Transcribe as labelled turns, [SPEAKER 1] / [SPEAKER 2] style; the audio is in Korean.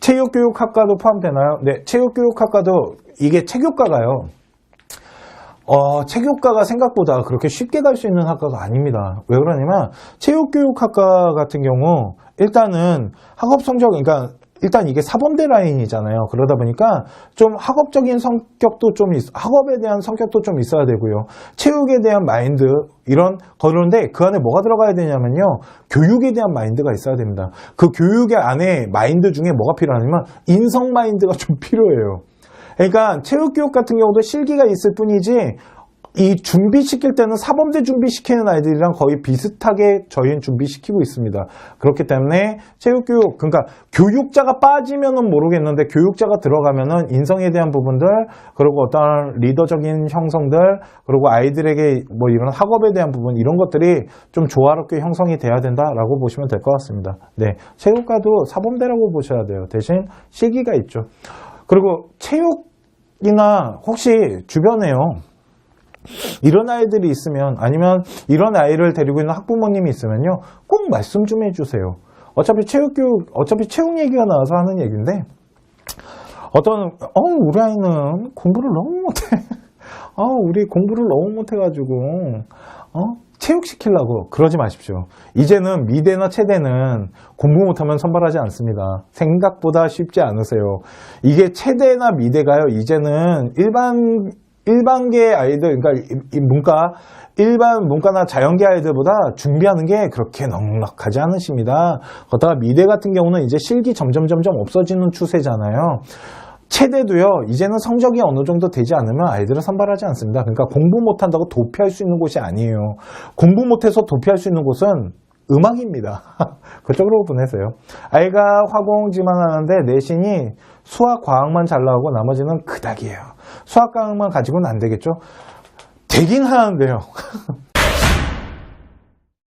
[SPEAKER 1] 체육교육학과도 포함되나요? 네, 체육교육학과도 이게 체교과가요. 어, 체교과가 생각보다 그렇게 쉽게 갈 수 있는 학과가 아닙니다. 왜 그러냐면 체육교육학과 같은 경우 일단은 학업 성적 그러니까 일단 이게 사범대 라인이잖아요. 그러다 보니까 좀 학업적인 성격도 좀 있, 학업에 대한 성격도 좀 있어야 되고요. 체육에 대한 마인드 이런 그런데 그 안에 뭐가 들어가야 되냐면요. 교육에 대한 마인드가 있어야 됩니다. 그 교육의 안에 마인드 중에 뭐가 필요하냐면 인성 마인드가 좀 필요해요. 그러니까 체육 교육 같은 경우도 실기가 있을 뿐이지 이 준비시킬 때는 사범대 준비시키는 아이들이랑 거의 비슷하게 저희는 준비시키고 있습니다. 그렇기 때문에 체육교육, 그러니까 교육자가 빠지면은 모르겠는데 교육자가 들어가면은 인성에 대한 부분들, 그리고 어떤 리더적인 형성들, 그리고 아이들에게 뭐 이런 학업에 대한 부분, 이런 것들이 좀 조화롭게 형성이 돼야 된다라고 보시면 될 것 같습니다. 네. 체육과도 사범대라고 보셔야 돼요. 대신 실기가 있죠. 그리고 체육이나 혹시 주변에요. 이런 아이들이 있으면 아니면 이런 아이를 데리고 있는 학부모님이 있으면요 꼭 말씀 좀 해주세요 어차피 체육교육 어차피 체육 얘기가 나와서 하는 얘기인데 어떤 어 우리 아이는 공부를 너무 못해 어 우리 공부를 너무 못해가지고 어 체육시키려고 그러지 마십시오. 이제는 미대나 체대는 공부 못하면 선발하지 않습니다. 생각보다 쉽지 않으세요. 이게 체대나 미대가요, 이제는 일반 일반계 아이들, 그러니까 이- 이 문과, 일반 문과나 자연계 아이들보다 준비하는 게 그렇게 넉넉하지 않으십니다. 거기다가 미대 같은 경우는 이제 실기 점점 점점 없어지는 추세잖아요. 체대도요, 이제는 성적이 어느 정도 되지 않으면 아이들을 선발하지 않습니다. 그러니까 공부 못한다고 도피할 수 있는 곳이 아니에요. 공부 못해서 도피할 수 있는 곳은 음악입니다. 그쪽으로 보내세요. 아이가 화공지만 하는데 내신이 수학, 과학만 잘 나오고 나머지는 그닥이에요. 수학, 과학만 가지고는 안 되겠죠? 되긴 하는데요.